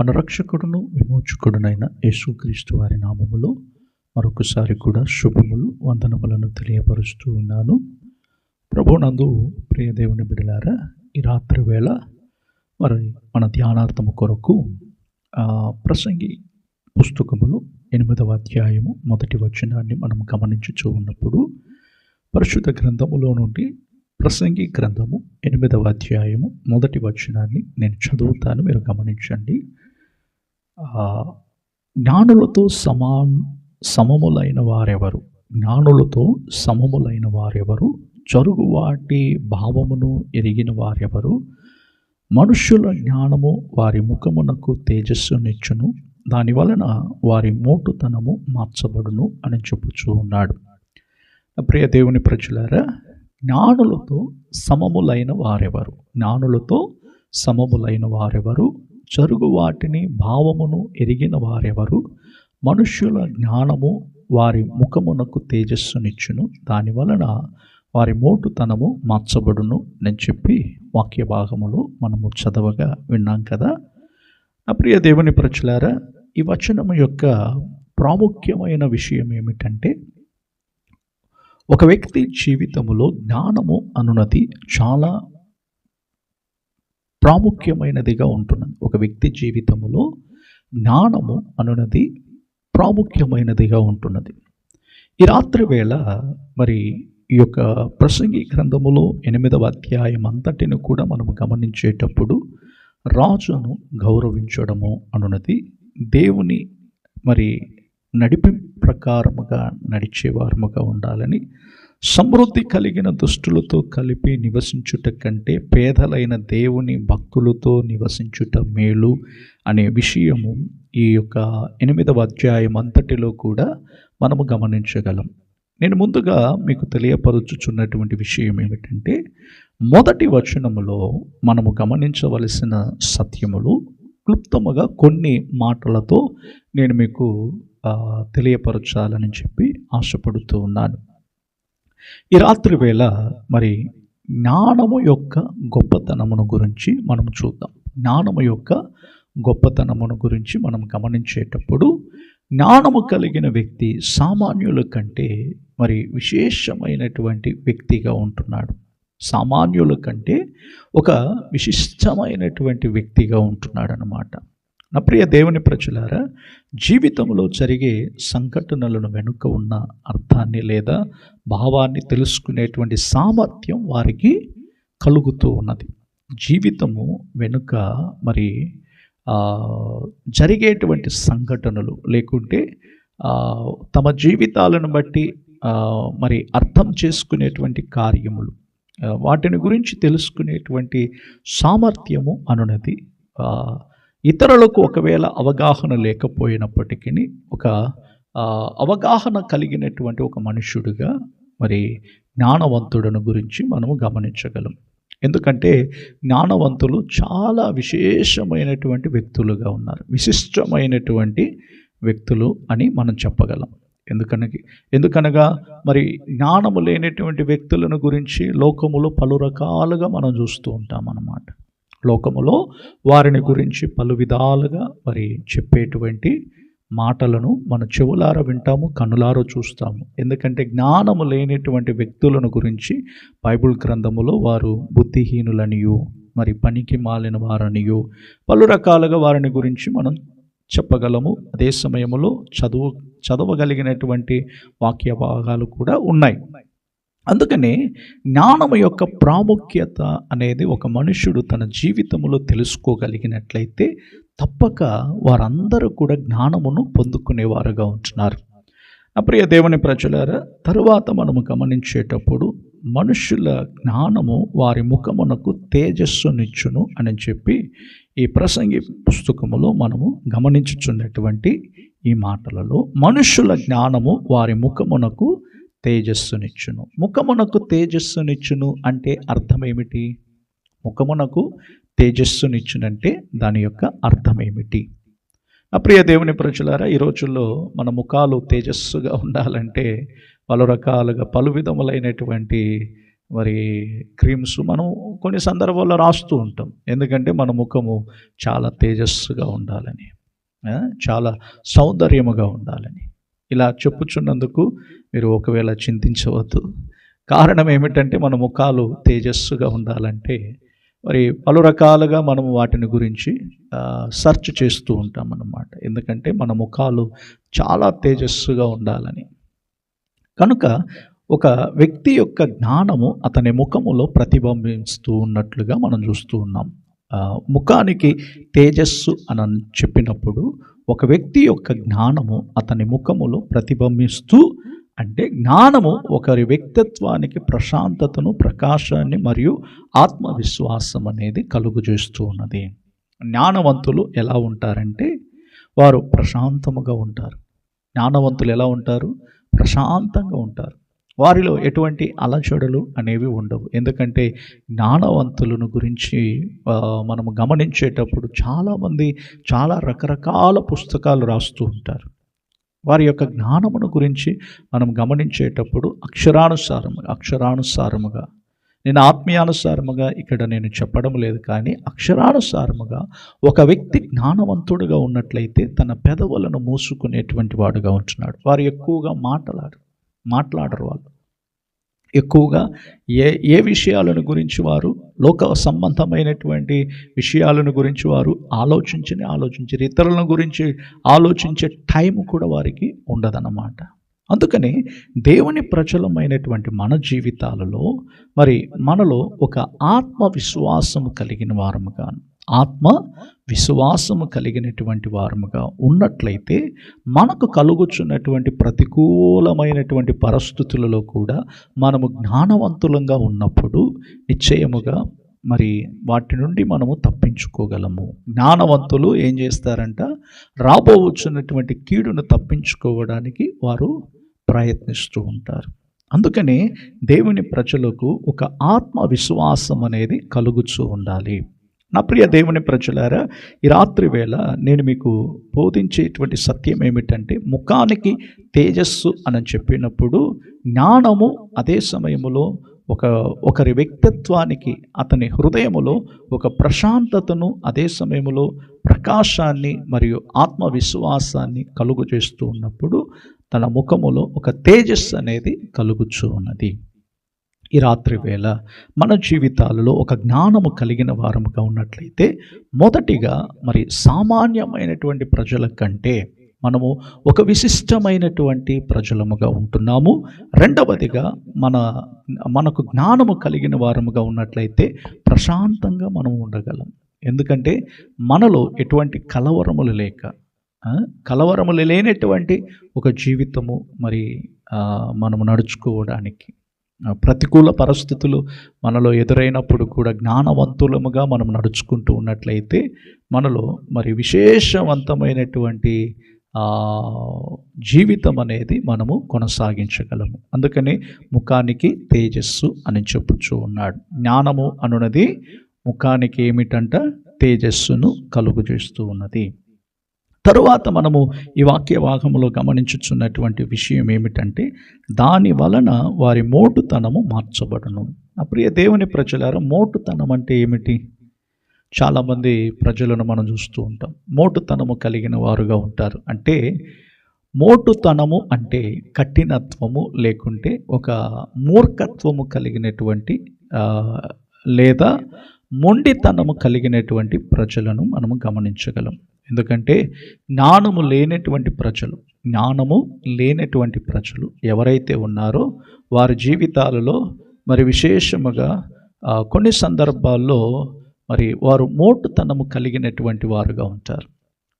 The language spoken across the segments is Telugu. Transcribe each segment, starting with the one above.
మన రక్షకుడును విమోచకుడునైన యేసుక్రీస్తు వారి నామములో మరొకసారి కూడా శుభములు వందనములను తెలియపరుస్తూ ఉన్నాను. ప్రభునందు ప్రియ దేవుని బిడలారా ఈ రాత్రి వేళ మరి మన ధ్యానార్థము కొరకు ప్రసంగి పుస్తకములు ఎనిమిదవ అధ్యాయము మొదటి వచనాన్ని మనం గమనించుచూ ఉన్నప్పుడు పరిశుద్ధ గ్రంథములో నుండి ప్రసంగి గ్రంథము ఎనిమిదవ అధ్యాయము మొదటి వచనాన్ని నేను చదువుతాను మీరు గమనించండి. జ్ఞానులతో సమాన్ సమములైన వారెవరు? జ్ఞానులతో సమములైన వారెవరు? జరుగు వాటి భావమును ఎరిగిన వారెవరు? మనుష్యుల జ్ఞానము వారి ముఖమునకు తేజస్సునిచ్చును దాని వలన వారి మోటుతనము మార్చబడును అని చెప్పుచూ ఉన్నాడు. ప్రియ దేవుని ప్రజలారా జ్ఞానులతో సమములైన వారెవరు? జ్ఞానులతో సమములైన వారెవరు? జరుగు వాటిని భావమును ఎరిగిన వారెవరు? మనుష్యుల జ్ఞానము వారి ముఖమునకు తేజస్సునిచ్చును. దాని వలన వారి మోటుతనము మార్చబడును నేను చెప్పి వాక్య భాగములో మనము చదవగా విన్నాం కదా. నా ప్రియ దేవుని ప్రచులారా ఈ వచనము యొక్క ప్రాముఖ్యమైన విషయం ఏమిటంటే ఒక వ్యక్తి జీవితములో జ్ఞానము అనునది చాలా ప్రాముఖ్యమైనదిగా ఉంటున్నది. ఒక వ్యక్తి జీవితములో జ్ఞానము అనునది ప్రాముఖ్యమైనదిగా ఉంటున్నది. ఈ రాత్రి వేళ మరి ఈ యొక్క ప్రసంగి గ్రంథములో ఎనిమిదవ అధ్యాయం అంతటిని కూడా మనము గమనించేటప్పుడు రాజును గౌరవించడము అనున్నది దేవుని మరి నడిపి ప్రకారముగా నడిచేవారముగా ఉండాలని సమృద్ధి కలిగిన దుష్టులతో కలిపి నివసించుట కంటే పేదలైన దేవుని భక్తులతో నివసించుట మేలు అనే విషయము ఈ యొక్క ఎనిమిదవ అధ్యాయం అంతటిలో కూడా మనము గమనించగలం. నేను ముందుగా మీకు తెలియపరచుచున్నటువంటి విషయం ఏమిటంటే మొదటి వచనములో మనము గమనించవలసిన సత్యములు క్లుప్తముగా కొన్ని మాటలతో నేను మీకు తెలియపరచాలని చెప్పి ఆశపడుతూ ఉన్నాను. ఈ రాత్రి వేళ మరి జ్ఞానము యొక్క గొప్పతనమును గురించి మనం చూద్దాం. జ్ఞానము యొక్క గొప్పతనమును గురించి మనం గమనించేటప్పుడు జ్ఞానము కలిగిన వ్యక్తి సామాన్యుల కంటే మరి విశేషమైనటువంటి వ్యక్తిగా ఉంటున్నాడు. సామాన్యుల కంటే ఒక విశిష్టమైనటువంటి వ్యక్తిగా ఉంటున్నాడు నా ప్రియ దేవుని ప్రజలారా జీవితంలో జరిగే సంఘటనలను వెనుక ఉన్న అర్థాన్ని లేదా భావాన్ని తెలుసుకునేటువంటి సామర్థ్యం వారికి కలుగుతూ ఉన్నది. జీవితము వెనుక మరి జరిగేటువంటి సంఘటనలు లేకుంటే తమ జీవితాలను బట్టి మరి అర్థం చేసుకునేటువంటి కార్యములు వాటిని గురించి తెలుసుకునేటువంటి సామర్థ్యము అనున్నది ఇతరులకు ఒకవేళ అవగాహన లేకపోయినప్పటికీ ఒక అవగాహన కలిగినటువంటి ఒక మనుష్యుడిగా మరి జ్ఞానవంతుడను గురించి మనము గమనించగలం. ఎందుకంటే జ్ఞానవంతులు చాలా విశేషమైనటువంటి వ్యక్తులుగా ఉన్నారు. విశిష్టమైనటువంటి వ్యక్తులు అని మనం చెప్పగలం. ఎందుకనగా ఎందుకనగా మరి జ్ఞానము లేనటువంటి వ్యక్తులను గురించి లోకములో పలు రకాలుగా మనం చూస్తూ ఉంటాం అన్నమాట లోకములో వారిని గురించి పలు విధాలుగా మరి చెప్పేటువంటి మాటలను మన చెవులార వింటాము కనులారో చూస్తాము. ఎందుకంటే జ్ఞానము లేనటువంటి వ్యక్తులను గురించి బైబిల్ గ్రంథములో వారు బుద్ధిహీనులనియు మరి పనికి మాలిన వారనియు పలు రకాలుగా వారిని గురించి మనం చెప్పగలము. అదే సమయంలో చదువు చదవగలిగినటువంటి వాక్య భాగాలు కూడా ఉన్నాయి. అందుకనే జ్ఞానము యొక్క ప్రాముఖ్యత అనేది ఒక మనుష్యుడు తన జీవితంలో తెలుసుకోగలిగినట్లయితే తప్పక వారందరూ కూడా జ్ఞానమును పొందుకునేవారుగా ఉంటున్నారు. అప్రియ దేవుని ప్రజలారా తరువాత మనము గమనించేటప్పుడు మనుష్యుల జ్ఞానము వారి ముఖమునకు తేజస్సునిచ్చును అని చెప్పి ఈ ప్రసంగి పుస్తకములో మనము గమనించుచున్నటువంటి ఈ మాటలలో మనుష్యుల జ్ఞానము వారి ముఖమునకు తేజస్సునిచ్చును. ముఖమునకు తేజస్సునిచ్చును అంటే అర్థం ఏమిటి ముఖమునకు తేజస్సునిచ్చునంటే దాని యొక్క అర్థం ఏమిటి అప్రియ ప్రియ దేవుని ప్రజలారా ఈ రోజుల్లో మన ముఖాలు తేజస్సుగా ఉండాలంటే పలు రకాలుగా పలు విధములైనటువంటి మరి క్రీమ్స్ మనం కొన్ని సందర్భాల్లో రాస్తూ ఉంటాం. ఎందుకంటే మన ముఖము చాలా తేజస్సుగా ఉండాలని చాలా సౌందర్యముగా ఉండాలని. ఇలా చెప్పుచున్నందుకు మీరు ఒకవేళ చింతించవద్దు. కారణం ఏమిటంటే మన ముఖాలు తేజస్సుగా ఉండాలంటే మరి పలు రకాలుగా మనము వాటిని గురించి సెర్చ్ చేస్తూ ఉంటాం అన్నమాట ఎందుకంటే మన ముఖాలు చాలా తేజస్సుగా ఉండాలని. కనుక ఒక వ్యక్తి యొక్క జ్ఞానము అతని ముఖములో ప్రతిబింబిస్తూ ఉన్నట్లుగా మనం చూస్తూ ఉన్నాం. ముఖానికి తేజస్సు అని చెప్పినప్పుడు ఒక వ్యక్తి యొక్క జ్ఞానము అతని ముఖములో ప్రతిబింబిస్తూ అంటే జ్ఞానము ఒకరి వ్యక్తిత్వానికి ప్రశాంతతను ప్రకాశాన్ని మరియు ఆత్మవిశ్వాసం అనేది కలుగు చేస్తూ ఉన్నది. జ్ఞానవంతులు ఎలా ఉంటారంటే వారు ప్రశాంతముగా ఉంటారు. జ్ఞానవంతులు ఎలా ఉంటారు? ప్రశాంతంగా ఉంటారు. వారిలో ఎటువంటి అలచడలు అనేవి ఉండవు. ఎందుకంటే జ్ఞానవంతులను గురించి మనము గమనించేటప్పుడు చాలామంది చాలా రకరకాల పుస్తకాలు రాస్తూ ఉంటారు. వారి యొక్క జ్ఞానమును గురించి మనం గమనించేటప్పుడు అక్షరానుసారముగా అక్షరానుసారముగా నేను ఆత్మీయానుసారముగా ఇక్కడ నేను చెప్పడం లేదు కానీ అక్షరానుసారముగా ఒక వ్యక్తి జ్ఞానవంతుడుగా ఉన్నట్లయితే తన పెదవులను మూసుకునేటువంటి వాడుగా ఉంటున్నాడు. వారు ఎక్కువగా మాట్లాడరు. మాట్లాడరు వాళ్ళు. ఎక్కువగా ఏ ఏ విషయాలను గురించి వారు లోక సంబంధమైనటువంటి విషయాలను గురించి వారు ఆలోచించని ఆలోచించరు. ఇతరుల గురించి ఆలోచించే టైం కూడా వారికి ఉండదన్నమాట. అందుకని దేవుని ప్రజలమైనటువంటి మన జీవితాలలో మరి మనలో ఒక ఆత్మవిశ్వాసము కలిగిన వారముగాను ఆత్మ విశ్వాసము కలిగినటువంటి వారముగా ఉన్నట్లయితే మనకు కలుగుచున్నటువంటి ప్రతికూలమైనటువంటి పరిస్థితులలో కూడా మనము జ్ఞానవంతులంగా ఉన్నప్పుడు నిశ్చయముగా మరి వాటి నుండి మనము తప్పించుకోగలము. జ్ఞానవంతులు ఏం చేస్తారంట? రాబోవచ్చున్నటువంటి కీడును తప్పించుకోవడానికి వారు ప్రయత్నిస్తూ ఉంటారు. అందుకని దేవుని ప్రజలకు ఒక ఆత్మవిశ్వాసం అనేది కలుగుచూ ఉండాలి. నా ప్రియ దేవుని ప్రజలారా ఈ రాత్రి వేళ నేను మీకు బోధించేటువంటి సత్యం ఏమిటంటే ముఖానికి తేజస్సు అని చెప్పినప్పుడు జ్ఞానము అదే సమయములో ఒక ఒకరి వ్యక్తిత్వానికి అతని హృదయములో ఒక ప్రశాంతతను అదే సమయంలో ప్రకాశాన్ని మరియు ఆత్మవిశ్వాసాన్ని కలుగు చేస్తూ ఉన్నప్పుడు తన ముఖములో ఒక తేజస్సు అనేది కలుగుచూ ఉన్నది ఈ రాత్రి వేళ మన జీవితాలలో ఒక జ్ఞానము కలిగిన వారముగా ఉన్నట్లయితే మొదటిగా మరి సామాన్యమైనటువంటి ప్రజల కంటే మనము ఒక విశిష్టమైనటువంటి ప్రజలముగా ఉంటున్నాము. రెండవదిగా మన మనకు జ్ఞానము కలిగిన వారముగా ఉన్నట్లయితే ప్రశాంతంగా మనం ఉండగలం. ఎందుకంటే మనలో ఎటువంటి కలవరములు లేక కలవరములు లేనటువంటి ఒక జీవితము మరి మనము నడుచుకోవడానికి ప్రతికూల పరిస్థితులు మనలో ఎదురైనప్పుడు కూడా జ్ఞానవంతులముగా మనం నడుచుకుంటూ ఉన్నట్లయితే మనలో మరి విశేషవంతమైనటువంటి జీవితం అనేది మనము కొనసాగించగలము. అందుకని ముఖానికి తేజస్సు అని చెప్పుచూ ఉన్నాడు. జ్ఞానము అనున్నది ముఖానికి ఏమిటంట? తేజస్సును కలుగు చేస్తూ ఉన్నది. తరువాత మనము ఈ వాక్య భాగంలో గమనించుచున్నటువంటి విషయం ఏమిటంటే దాని వలన వారి మోటుతనము మార్చబడును. అప్రియ ప్రియ దేవుని ప్రజలారా మోటుతనం అంటే ఏమిటి? చాలామంది ప్రజలను మనం చూస్తూ ఉంటాం. మోటుతనము కలిగిన వారుగా ఉంటారు. అంటే మోటుతనము అంటే కఠినత్వము లేకుంటే ఒక మూర్ఖత్వము కలిగినటువంటి లేదా మొండితనము కలిగినటువంటి ప్రజలను మనము గమనించగలం. ఎందుకంటే జ్ఞానము లేనటువంటి ప్రజలు జ్ఞానము లేనటువంటి ప్రజలు ఎవరైతే ఉన్నారో వారి జీవితాలలో మరి విశేషముగా కొన్ని సందర్భాల్లో మరి వారు మోటుతనము కలిగినటువంటి వారుగా ఉంటారు.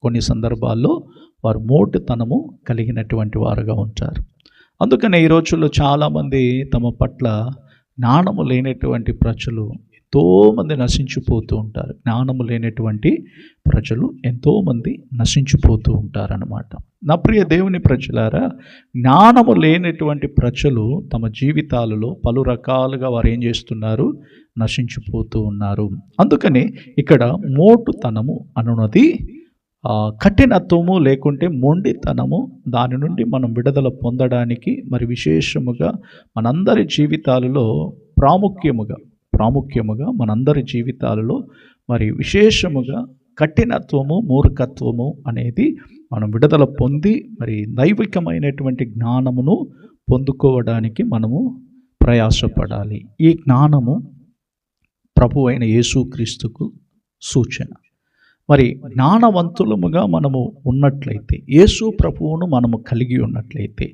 కొన్ని సందర్భాల్లో వారు మోటుతనము కలిగినటువంటి వారుగా ఉంటారు. అందుకనే ఈ రోజుల్లో చాలామంది తమ పట్ల జ్ఞానము లేనటువంటి ప్రజలు ఎంతోమంది నశించిపోతూ ఉంటారు. జ్ఞానము లేనటువంటి ప్రజలు ఎంతోమంది నశించిపోతూ ఉంటారన్నమాట. నా ప్రియ దేవుని ప్రజలారా జ్ఞానము లేనటువంటి ప్రజలు తమ జీవితాలలో పలు రకాలుగా వారు ఏం చేస్తున్నారు? నశించిపోతూ ఉన్నారు. అందుకని ఇక్కడ మోటుతనము అనున్నది కఠినత్వము లేకుంటే మొండితనము దాని నుండి మనం విడుదల పొందడానికి మరి విశేషముగా మనందరి జీవితాలలో ప్రాముఖ్యముగా ప్రాముఖ్యముగా మనందరి జీవితాలలో మరి విశేషముగా కఠినత్వము మూర్ఖత్వము అనేది మనం విడుదల పొంది మరి దైవికమైనటువంటి జ్ఞానమును పొందుకోవడానికి మనము ప్రయాసపడాలి. ఈ జ్ఞానము ప్రభు అయిన యేసుక్రీస్తుకు సూచన. మరి జ్ఞానవంతులముగా మనము ఉన్నట్లయితే యేసు ప్రభువును మనము కలిగి ఉన్నట్లయితే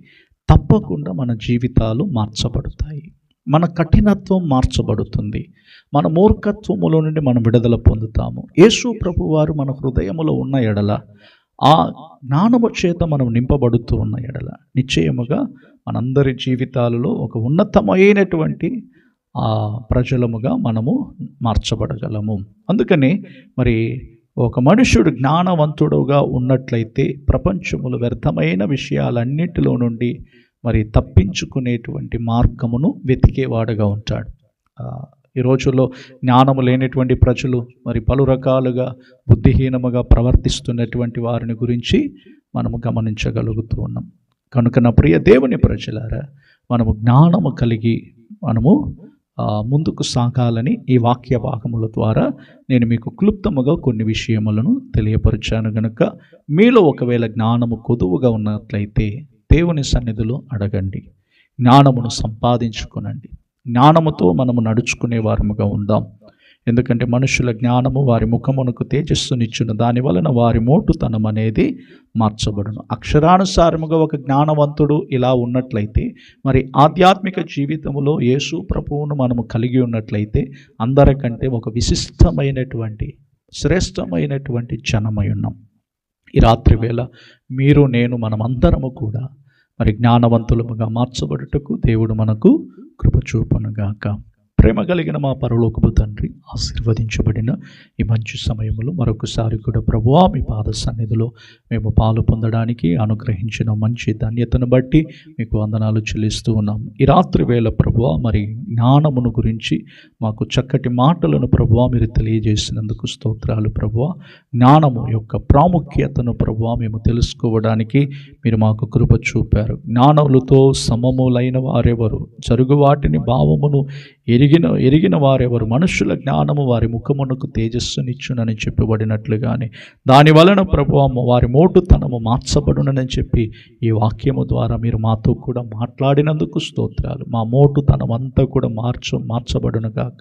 తప్పకుండా మన జీవితాలు మార్చబడతాయి. మన కఠినత్వం మార్చబడుతుంది. మన మూర్ఖత్వములో నుండి మనం విడుదల పొందుతాము. యేసు ప్రభు వారు మన హృదయములో ఉన్న ఎడల ఆ జ్ఞానము చేత మనం నింపబడుతూ ఉన్న ఎడల నిశ్చయముగా మనందరి జీవితాలలో ఒక ఉన్నతమైనటువంటి ఆ ప్రజలముగా మనము మార్చబడగలము. అందుకని మరి ఒక మనుషుడు జ్ఞానవంతుడుగా ఉన్నట్లయితే ప్రపంచములు వ్యర్థమైన విషయాలన్నిటిలో నుండి మరి తప్పించుకునేటువంటి మార్గమును వెతికేవాడుగా ఉంటాడు. ఈ రోజుల్లో జ్ఞానము లేనటువంటి ప్రజలు మరి పలు రకాలుగా బుద్ధిహీనముగా ప్రవర్తిస్తున్నటువంటి వారిని గురించి మనము గమనించగలుగుతూ ఉన్నాం. కనుక నా ప్రియ దేవుని ప్రజలారా మనము జ్ఞానము కలిగి మనము ముందుకు సాగాలని ఈ వాక్య భాగముల ద్వారా నేను మీకు క్లుప్తముగా కొన్ని విషయములను తెలియపరిచాను గనుక మీలో ఒకవేళ జ్ఞానము కొదువుగా ఉన్నట్లయితే దేవుని సన్నిధిలో అడగండి. జ్ఞానమును సంపాదించుకునండి. జ్ఞానముతో మనము నడుచుకునే వారముగా ఉందాం. ఎందుకంటే మనుషుల జ్ఞానము వారి ముఖమునకు తేజస్సునిచ్చును. దాని వలన వారి మోటుతనం అనేది మార్చబడును. అక్షరానుసారముగా ఒక జ్ఞానవంతుడు ఇలా ఉన్నట్లయితే మరి ఆధ్యాత్మిక జీవితంలో యేసు ప్రభువును మనము కలిగి ఉన్నట్లయితే అందరికంటే ఒక విశిష్టమైనటువంటి శ్రేష్టమైనటువంటి జనమై ఉన్నాం. ఈ రాత్రి వేళ మీరు నేను మనమందరము కూడా మరి జ్ఞానవంతులముగా మార్చబడుటకు దేవుడు మనకు కృప చూపనుగాక. ప్రేమ కలిగిన మా పరలోకపు తండ్రి ఆశీర్వదించబడిన ఈ మంచి సమయంలో మరొకసారి కూడా ప్రభువా మీ పాద సన్నిధిలో మేము పాలు పొందడానికి అనుగ్రహించిన మంచి ధన్యతను బట్టి మీకు వందనాలు చెల్లిస్తూ ఉన్నాం. ఈ రాత్రి వేళ ప్రభువా మరి జ్ఞానమును గురించి మాకు చక్కటి మాటలను ప్రభువా మీరు తెలియజేసినందుకు స్తోత్రాలు ప్రభువా. జ్ఞానము యొక్క ప్రాముఖ్యతను ప్రభువా మేము తెలుసుకోవడానికి మీరు మాకు కృప చూపారు. జ్ఞానములతో సమములైన వారెవరు? జరుగు వాటిని భావమును ఎరిగి ఎరిగిన ఎరిగిన వారెవరు? మనుషుల జ్ఞానము వారి ముఖమునకు తేజస్సునిచ్చునని చెప్పబడినట్లుగానే. దాని వలన ప్రభు వారి మోటుతనము మార్చబడునని చెప్పి ఈ వాక్యము ద్వారా మీరు మాతో కూడా మాట్లాడినందుకు స్తోత్రాలు. మా మోటుతనం అంతా కూడా మార్చు మార్చబడునుగాక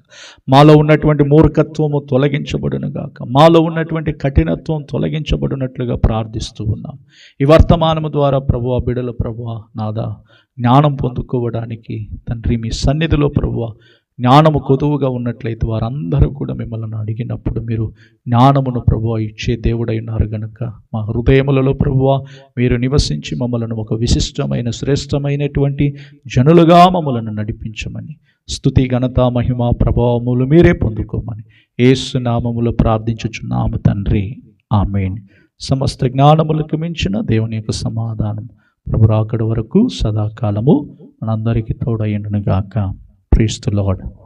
మాలో ఉన్నటువంటి మూర్ఖత్వము తొలగించబడునుగాక మాలో ఉన్నటువంటి కఠినత్వం తొలగించబడినట్లుగా ప్రార్థిస్తూ ఉన్నాం. ఈ వర్తమానము ద్వారా ప్రభువ బిడల ప్రభువ నాదా జ్ఞానం పొందుకోవడానికి తండ్రి మీ సన్నిధిలో ప్రభువ జ్ఞానము కొదువుగా ఉన్నట్లయితే వారందరూ కూడా మిమ్మల్ని అడిగినప్పుడు మీరు జ్ఞానమును ప్రభువ ఇచ్చే దేవుడై ఉన్నారు గనుక మా హృదయములలో ప్రభువ మీరు నివసించి మమ్మలను ఒక విశిష్టమైన శ్రేష్టమైనటువంటి జనులుగా మమ్మలను నడిపించమని. స్థుతి ఘనత మహిమ ప్రభావములు మీరే పొందుకోమని. ఏసునామములు ప్రార్థించుచున్నాము తండ్రి. ఆమెన్. సమస్త జ్ఞానములకు మించిన దేవుని యొక్క సమాధానం ప్రభు రాకడ వరకు సదాకాలము మనందరికీ తోడయ్యుండును గాక Praise the Lord.